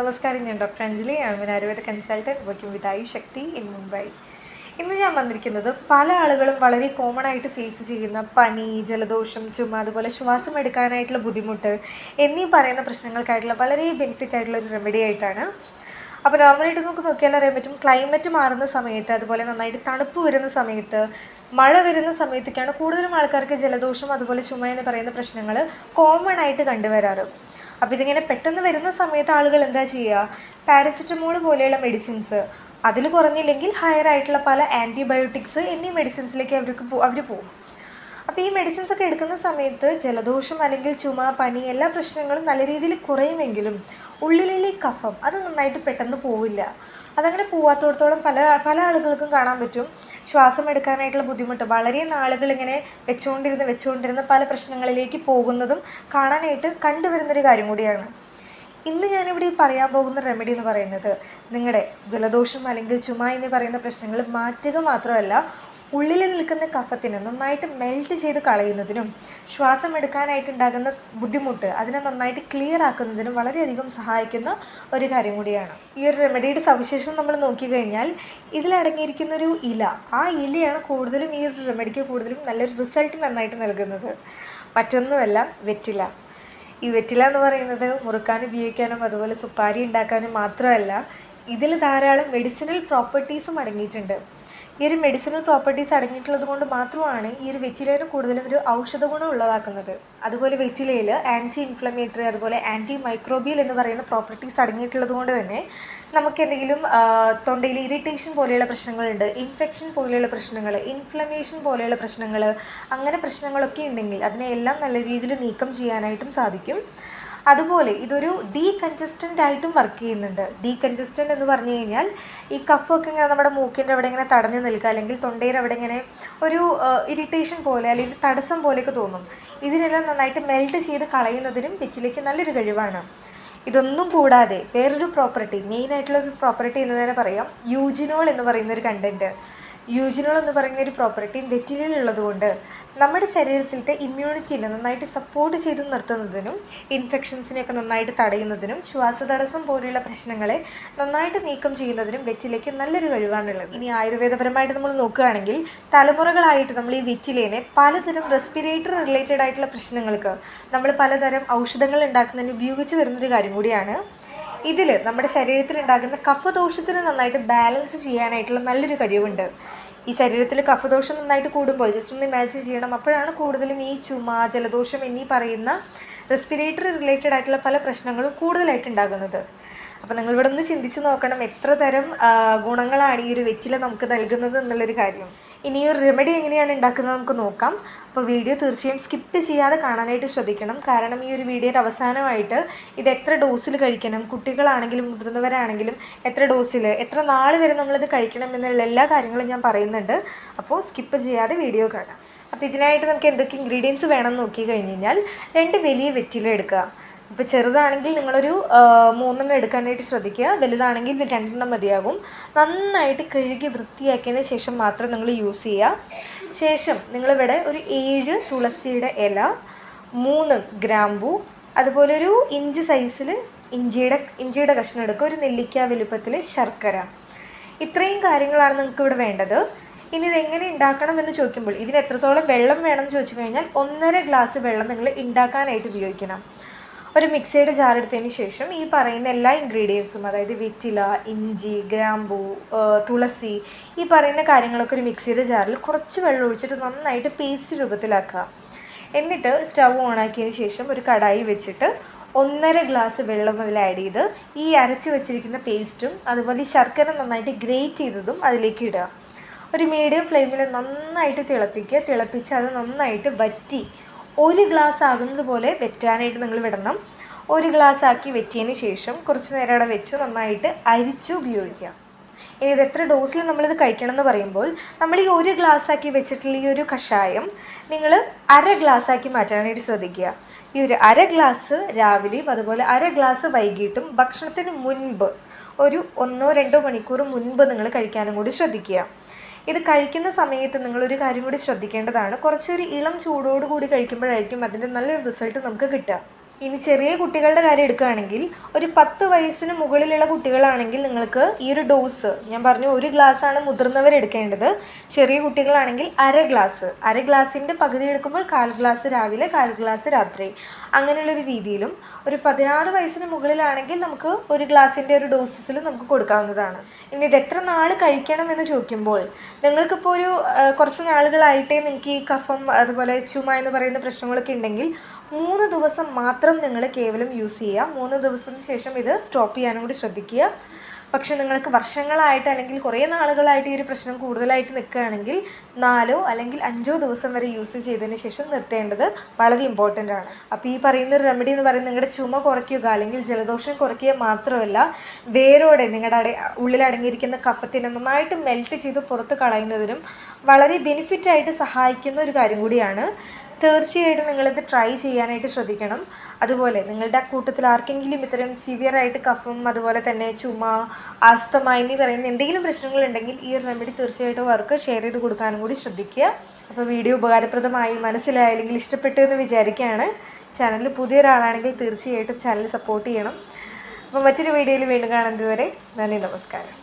നമസ്കാരം ഞാൻ ഡോക്ടർ അഞ്ജലി. ഞാൻ Ayurveda consultant working with I Shakti in Mumbai ഇന്ന് ഞാൻ വന്നിരിക്കുന്നത് പല ആളുകളും വളരെ കോമൺ ആയിട്ട് ഫേസ് ചെയ്യുന്ന പനി ജലദോഷം ചുമ അതുപോലെ ശ്വാസം എടുക്കാനായിട്ടുള്ള ബുദ്ധിമുട്ട് എന്നീ പറയുന്ന പ്രശ്നങ്ങൾക്കായിട്ടുള്ള വളരെ ബെനിഫിറ്റ് ആയിട്ടുള്ള ഒരു റെമഡി ആയിട്ടാണ്. അപ്പോൾ നോർമലായിട്ട് നമുക്ക് നോക്കിയാൽ അറിയാൻ പറ്റും ക്ലൈമറ്റ് മാറുന്ന സമയത്ത് അതുപോലെ നന്നായിട്ട് തണുപ്പ് വരുന്ന സമയത്ത് മഴ വരുന്ന സമയത്തൊക്കെയാണ് കൂടുതലും ആൾക്കാർക്ക് ജലദോഷം അതുപോലെ ചുമ എന്ന് പറയുന്ന പ്രശ്നങ്ങൾ കോമൺ ആയിട്ട് കണ്ടുവരാറ്. അപ്പോൾ ഇതിങ്ങനെ പെട്ടെന്ന് വരുന്ന സമയത്ത് ആളുകൾ എന്താ ചെയ്യുക? പാരസിറ്റമോൾ പോലെയുള്ള മെഡിസിൻസ് അതിൽ കുറഞ്ഞില്ലെങ്കിൽ ഹയർ ആയിട്ടുള്ള പല ആന്റിബയോട്ടിക്സ് എന്നീ മെഡിസിൻസിലേക്ക് അവർക്ക് അവർ പോകും. അപ്പോൾ ഈ മെഡിസിൻസ് ഒക്കെ എടുക്കുന്ന സമയത്ത് ജലദോഷം അല്ലെങ്കിൽ ചുമ പനി എല്ലാ പ്രശ്നങ്ങളും നല്ല രീതിയിൽ കുറയുമെങ്കിലും ഉള്ളിലുള്ള ഈ കഫം അത് നന്നായിട്ട് പെട്ടെന്ന് പോവില്ല. അതങ്ങനെ പോവാത്തോടത്തോളം പല പല ആളുകൾക്കും കാണാൻ പറ്റും. ശ്വാസം എടുക്കാനായിട്ടുള്ള ബുദ്ധിമുട്ട് വളരെ നാളുകൾ ഇങ്ങനെ വെച്ചുകൊണ്ടിരുന്ന് വെച്ചുകൊണ്ടിരുന്ന പല പ്രശ്നങ്ങളിലേക്ക് പോകുന്നതും കാണാനായിട്ട് കണ്ടുവരുന്നൊരു കാര്യം കൂടിയാണ്. ഇന്ന് ഞാനിവിടെ പറയാൻ പോകുന്ന റെമഡി എന്ന് പറയുന്നത് നിങ്ങളുടെ ജലദോഷം അല്ലെങ്കിൽ ചുമ എന്ന് പറയുന്ന പ്രശ്നങ്ങൾ മാറ്റുക മാത്രമല്ല ഉള്ളിൽ നിൽക്കുന്ന കഫത്തിനെ നന്നായിട്ട് മെൽറ്റ് ചെയ്ത് കളയുന്നതിനും ശ്വാസം എടുക്കാനായിട്ട് ഉണ്ടാകുന്ന ബുദ്ധിമുട്ട് അതിനെ നന്നായിട്ട് ക്ലിയർ ആക്കുന്നതിനും വളരെയധികം സഹായിക്കുന്ന ഒരു കാര്യം കൂടിയാണ്. ഈ ഒരു റെമഡിയുടെ സവിശേഷം നമ്മൾ നോക്കിക്കഴിഞ്ഞാൽ ഇതിലടങ്ങിയിരിക്കുന്ന ഒരു ഇല. ആ ഇലയാണ് കൂടുതലും ഈ ഒരു റെമഡിക്ക് കൂടുതലും നല്ലൊരു റിസൾട്ട് നന്നായിട്ട് നൽകുന്നത്. മറ്റൊന്നുമല്ല വെറ്റില. ഈ വെറ്റില എന്ന് പറയുന്നത് മുറുക്കാനും ഉപയോഗിക്കാനും അതുപോലെ സുപ്പാരി ഉണ്ടാക്കാനും മാത്രമല്ല ഇതിൽ ധാരാളം മെഡിസിനൽ പ്രോപ്പർട്ടീസും അടങ്ങിയിട്ടുണ്ട്. ഈ ഒരു മെഡിസിനൽ പ്രോപ്പർട്ടീസ് അടങ്ങിയിട്ടുള്ളത് കൊണ്ട് മാത്രമാണ് ഈ ഒരു വെറ്റിലേനെ കൂടുതലും ഒരു ഔഷധ ഗുണം ഉള്ളതാക്കുന്നത്. അതുപോലെ വെറ്റിലയിൽ ആന്റി ഇൻഫ്ലമേറ്ററി അതുപോലെ ആന്റി മൈക്രോബിയൽ എന്ന് പറയുന്ന പ്രോപ്പർട്ടീസ് അടങ്ങിയിട്ടുള്ളത് കൊണ്ട് തന്നെ നമുക്ക് എന്തെങ്കിലും തൊണ്ടയിൽ ഇറിറ്റേഷൻ പോലെയുള്ള പ്രശ്നങ്ങളുണ്ട് ഇൻഫെക്ഷൻ പോലെയുള്ള പ്രശ്നങ്ങൾ ഇൻഫ്ലമേഷൻ പോലെയുള്ള പ്രശ്നങ്ങൾ അങ്ങനെ പ്രശ്നങ്ങളൊക്കെ ഉണ്ടെങ്കിൽ അതിനെയെല്ലാം നല്ല രീതിയിൽ നീക്കം ചെയ്യാനായിട്ടും സാധിക്കും. അതുപോലെ ഇതൊരു ഡീകൺജസ്റ്റന്റ് ആയിട്ടും വർക്ക് ചെയ്യുന്നുണ്ട്. ഡീകൺജസ്റ്റന്റ് എന്ന് പറഞ്ഞു കഴിഞ്ഞാൽ ഈ കഫൊക്കെ ഇങ്ങനെ നമ്മുടെ മൂക്കിന്റെ അവിടെ ഇങ്ങനെ തടഞ്ഞു നിൽക്കുക അല്ലെങ്കിൽ തൊണ്ടയിൽ അവിടെ ഇങ്ങനെ ഒരു ഇറിറ്റേഷൻ പോലെ അല്ലെങ്കിൽ തടസ്സം പോലെയൊക്കെ തോന്നും. ഇതിനെല്ലാം നന്നായിട്ട് മെൽറ്റ് ചെയ്ത് കളയുന്നതിനും വെറ്റിലേക്ക് നല്ലൊരു കഴിവാണ്. ഇതൊന്നും കൂടാതെ വേറൊരു പ്രോപ്പർട്ടി മെയിൻ ആയിട്ടുള്ള ഒരു പ്രോപ്പർട്ടി എന്ന് തന്നെ പറയാം യൂജിനോൾ എന്ന് പറയുന്ന ഒരു കണ്ടന്റ് യൂജിനോൾ എന്ന് പറയുന്ന ഒരു പ്രോപ്പർട്ടി വെറ്റിലയിലുള്ളതുകൊണ്ട് നമ്മുടെ ശരീരത്തിലത്തെ ഇമ്മ്യൂണിറ്റിനെ നന്നായിട്ട് സപ്പോർട്ട് ചെയ്ത് നിർത്തുന്നതിനും ഇൻഫെക്ഷൻസിനെയൊക്കെ നന്നായിട്ട് തടയുന്നതിനും ശ്വാസതടസ്സം പോലെയുള്ള പ്രശ്നങ്ങളെ നന്നായിട്ട് നീക്കം ചെയ്യുന്നതിനും വെറ്റിലയ്ക്ക് നല്ലൊരു കഴിവാണുള്ളത്. ഇനി ആയുർവേദപരമായിട്ട് നമ്മൾ നോക്കുകയാണെങ്കിൽ തലമുറകളായിട്ട് നമ്മൾ ഈ വെറ്റിലേനെ പലതരം റെസ്പിറേറ്റർ റിലേറ്റഡ് ആയിട്ടുള്ള പ്രശ്നങ്ങൾക്ക് നമ്മൾ പലതരം ഔഷധങ്ങൾ ഉണ്ടാക്കുന്നതിന് ഉപയോഗിച്ച് വരുന്നൊരു കാര്യം കൂടിയാണ് ഇതിൽ നമ്മുടെ ശരീരത്തിൽ ഉണ്ടാകുന്ന കഫദോഷത്തിന് നന്നായിട്ട് ബാലൻസ് ചെയ്യാനായിട്ടുള്ള നല്ലൊരു കഴിവുണ്ട്. ഈ ശരീരത്തിൽ കഫദോഷം നന്നായിട്ട് കൂടുമ്പോൾ ജസ്റ്റ് ഒന്ന് ഇമാജിൻ ചെയ്യണം. അപ്പോഴാണ് കൂടുതലും ഈ ചുമ ജലദോഷം എന്നീ പറയുന്ന റെസ്പിറേറ്ററി റിലേറ്റഡ് ആയിട്ടുള്ള പല പ്രശ്നങ്ങളും കൂടുതലായിട്ട് ഉണ്ടാകുന്നത്. അപ്പോൾ നിങ്ങൾ ഇവിടെ ഒന്ന് ചിന്തിച്ച് നോക്കണം എത്ര തരം ഗുണങ്ങളാണ് ഈ ഒരു വെറ്റില നമുക്ക് നൽകുന്നത് എന്നുള്ളൊരു കാര്യം. ഇനി ഒരു റെമഡി എങ്ങനെയാണ് ഉണ്ടാക്കുന്നത് നമുക്ക് നോക്കാം. അപ്പോൾ വീഡിയോ തീർച്ചയായും സ്കിപ്പ് ചെയ്യാതെ കാണാനായിട്ട് ശ്രദ്ധിക്കണം. കാരണം ഈ ഒരു വീഡിയോയുടെ അവസാനമായിട്ട് ഇത് എത്ര ഡോസിൽ കഴിക്കണം കുട്ടികളാണെങ്കിലും മുതിർന്നവരാണെങ്കിലും എത്ര ഡോസിൽ എത്ര നാൾ വരെ നമ്മളിത് കഴിക്കണം എന്നുള്ള എല്ലാ കാര്യങ്ങളും ഞാൻ പറയുന്നുണ്ട്. അപ്പോൾ സ്കിപ്പ് ചെയ്യാതെ വീഡിയോ കാണാം. അപ്പോൾ ഇതിനായിട്ട് നമുക്ക് എന്തൊക്കെ ഇൻഗ്രീഡിയൻസ് വേണം എന്ന് നോക്കി കഴിഞ്ഞ് കഴിഞ്ഞാൽ രണ്ട് വലിയ വെറ്റില എടുക്കുക. ഇപ്പോൾ ചെറുതാണെങ്കിൽ നിങ്ങളൊരു മൂന്നെണ്ണം എടുക്കാനായിട്ട് ശ്രദ്ധിക്കുക. വലുതാണെങ്കിൽ രണ്ടെണ്ണം മതിയാകും. നന്നായിട്ട് കഴുകി വൃത്തിയാക്കിയതിന് ശേഷം മാത്രം നിങ്ങൾ യൂസ് ചെയ്യുക. ശേഷം നിങ്ങളിവിടെ ഒരു ഏഴ് തുളസിയുടെ ഇല മൂന്ന് ഗ്രാമ്പു അതുപോലെ ഒരു ഇഞ്ച് സൈസിൽ ഇഞ്ചിയുടെ ഇഞ്ചിയുടെ കഷ്ണം എടുക്കുക. ഒരു നെല്ലിക്ക വലുപ്പത്തിൽ ശർക്കര. ഇത്രയും കാര്യങ്ങളാണ് നിങ്ങൾക്ക് ഇവിടെ വേണ്ടത്. ഇനി ഇതെങ്ങനെ ഉണ്ടാക്കണം എന്ന് ചോദിക്കുമ്പോൾ ഇതിന് എത്രത്തോളം വെള്ളം വേണമെന്ന് ചോദിച്ചു കഴിഞ്ഞാൽ ഒന്നര ഗ്ലാസ് വെള്ളം നിങ്ങൾ ഉണ്ടാക്കാനായിട്ട് ഉപയോഗിക്കണം. ഒരു മിക്സിയുടെ ജാർ എടുത്തതിന് ശേഷം ഈ പറയുന്ന എല്ലാ ഇൻഗ്രീഡിയൻസും അതായത് വെറ്റില ഇഞ്ചി ഗ്രാമ്പൂ തുളസി ഈ പറയുന്ന കാര്യങ്ങളൊക്കെ ഒരു മിക്സിയുടെ ജാറിൽ കുറച്ച് വെള്ളം ഒഴിച്ചിട്ട് നന്നായിട്ട് പേസ്റ്റ് രൂപത്തിലാക്കുക. എന്നിട്ട് സ്റ്റവ് ഓണാക്കിയതിന് ശേഷം ഒരു കടായി വെച്ചിട്ട് ഒന്നര ഗ്ലാസ് വെള്ളം അതിൽ ആഡ് ചെയ്ത് ഈ അരച്ച് വെച്ചിരിക്കുന്ന പേസ്റ്റും അതുപോലെ ഈ ശർക്കര നന്നായിട്ട് ഗ്രേറ്റ് ചെയ്തതും അതിലേക്ക് ഇടുക. ഒരു മീഡിയം ഫ്ലെയിമിൽ നന്നായിട്ട് തിളപ്പിക്കുക. തിളപ്പിച്ച് അത് നന്നായിട്ട് വറ്റി ഒരു ഗ്ലാസ് ആകുന്നത് പോലെ വെറ്റാനായിട്ട് നിങ്ങൾ വിടണം. ഒരു ഗ്ലാസ് ആക്കി വെറ്റിയതിന് ശേഷം കുറച്ച് നേരം അവിടെ വെച്ച് നന്നായിട്ട് അരിച്ച് ഉപയോഗിക്കുക. ഇനി ഇത് എത്ര ഡോസിൽ നമ്മളിത് കഴിക്കണം എന്ന് പറയുമ്പോൾ നമ്മൾ ഈ ഒരു ഗ്ലാസ് ആക്കി വെച്ചിട്ടുള്ള ഈ ഒരു കഷായം നിങ്ങൾ അര ഗ്ലാസ് ആക്കി മാറ്റാനായിട്ട് ശ്രദ്ധിക്കുക. ഈ ഒരു അര ഗ്ലാസ് രാവിലെയും അതുപോലെ അര ഗ്ലാസ് വൈകിട്ടും ഭക്ഷണത്തിന് മുൻപ് ഒരു ഒന്നോ രണ്ടോ മണിക്കൂർ മുൻപ് നിങ്ങൾ കഴിക്കാനും കൂടി ശ്രദ്ധിക്കുക. ഇത് കഴിക്കുന്ന സമയത്ത് നിങ്ങളൊരു കാര്യം കൂടി ശ്രദ്ധിക്കേണ്ടതാണ്. കുറച്ചൊരു ഇളം ചൂടോടുകൂടി കഴിക്കുമ്പോഴായിരിക്കും അതിന്റെ നല്ലൊരു റിസൾട്ട് നമുക്ക് കിട്ടുക. ഇനി ചെറിയ കുട്ടികളുടെ കാര്യം എടുക്കുകയാണെങ്കിൽ ഒരു പത്ത് വയസ്സിന് മുകളിലുള്ള കുട്ടികളാണെങ്കിൽ നിങ്ങൾക്ക് ഈ ഒരു ഡോസ് ഞാൻ പറഞ്ഞു ഒരു ഗ്ലാസ്സാണ് മുതിർന്നവർ എടുക്കേണ്ടത്. ചെറിയ കുട്ടികളാണെങ്കിൽ അര ഗ്ലാസ് അര ഗ്ലാസിന്റെ പകുതി എടുക്കുമ്പോൾ കാൽ ഗ്ലാസ് രാവിലെ കാൽ ഗ്ലാസ് രാത്രി. അങ്ങനെയുള്ളൊരു രീതിയിലും ഒരു പതിനാറ് വയസ്സിന് മുകളിലാണെങ്കിൽ നമുക്ക് ഒരു ഗ്ലാസിന്റെ ഒരു ഡോസസിൽ നമുക്ക് കൊടുക്കാവുന്നതാണ്. ഇനി ഇത് എത്ര നാൾ കഴിക്കണം എന്ന് ചോദിക്കുമ്പോൾ നിങ്ങൾക്കിപ്പോൾ ഒരു കുറച്ച് നാളുകളായിട്ടേ നിങ്ങൾക്ക് ഈ കഫം അതുപോലെ ചുമ എന്ന് പറയുന്ന പ്രശ്നങ്ങളൊക്കെ ഉണ്ടെങ്കിൽ മൂന്ന് ദിവസം മാത്രം നിങ്ങൾ കേവലം യൂസ് ചെയ്യുക. മൂന്ന് ദിവസത്തിന് ശേഷം ഇത് സ്റ്റോപ്പ് ചെയ്യാനും കൂടി ശ്രദ്ധിക്കുക. പക്ഷെ നിങ്ങൾക്ക് വർഷങ്ങളായിട്ട് അല്ലെങ്കിൽ കുറേ നാളുകളായിട്ട് ഈ ഒരു പ്രശ്നം കൂടുതലായിട്ട് നിൽക്കുകയാണെങ്കിൽ നാലോ അല്ലെങ്കിൽ അഞ്ചോ ദിവസം വരെ യൂസ് ചെയ്തതിന് ശേഷം നിർത്തേണ്ടത് വളരെ ഇമ്പോർട്ടന്റ് ആണ്. അപ്പോൾ ഈ പറയുന്ന ഒരു റെമഡി എന്ന് പറയുന്നത് നിങ്ങളുടെ ചുമ കുറയ്ക്കുക അല്ലെങ്കിൽ ജലദോഷം കുറയ്ക്കുക മാത്രമല്ല വേരോടെ നിങ്ങളുടെ ഉള്ളിൽ അടങ്ങിയിരിക്കുന്ന കഫത്തിനെ നന്നായിട്ട് മെൽറ്റ് ചെയ്ത് പുറത്ത് കളയുന്നതിനും വളരെ ബെനിഫിറ്റായിട്ട് സഹായിക്കുന്ന ഒരു കാര്യം കൂടിയാണ്. തീർച്ചയായിട്ടും നിങ്ങളിത് ട്രൈ ചെയ്യാനായിട്ട് ശ്രദ്ധിക്കണം. അതുപോലെ നിങ്ങളുടെ കൂട്ടത്തിൽ ആർക്കെങ്കിലും ഇത്തരം സിവിയറായിട്ട് കഫം അതുപോലെ തന്നെ ചുമ ആസ്തമ എന്നീ പറയുന്ന എന്തെങ്കിലും പ്രശ്നങ്ങളുണ്ടെങ്കിൽ ഈ റെമഡി തീർച്ചയായിട്ടും അവർക്ക് ഷെയർ ചെയ്ത് കൊടുക്കാനും കൂടി ശ്രദ്ധിക്കുക. അപ്പോൾ വീഡിയോ ഉപകാരപ്രദമായി മനസ്സിലായി അല്ലെങ്കിൽ ഇഷ്ടപ്പെട്ടു എന്ന് വിചാരിക്കുകയാണ്. ചാനലിൽ പുതിയൊരാളാണെങ്കിൽ തീർച്ചയായിട്ടും ചാനൽ സപ്പോർട്ട് ചെയ്യണം. അപ്പോൾ മറ്റൊരു വീഡിയോയിൽ വീണ്ടും കാണുന്നതുവരെ നന്ദി നമസ്കാരം.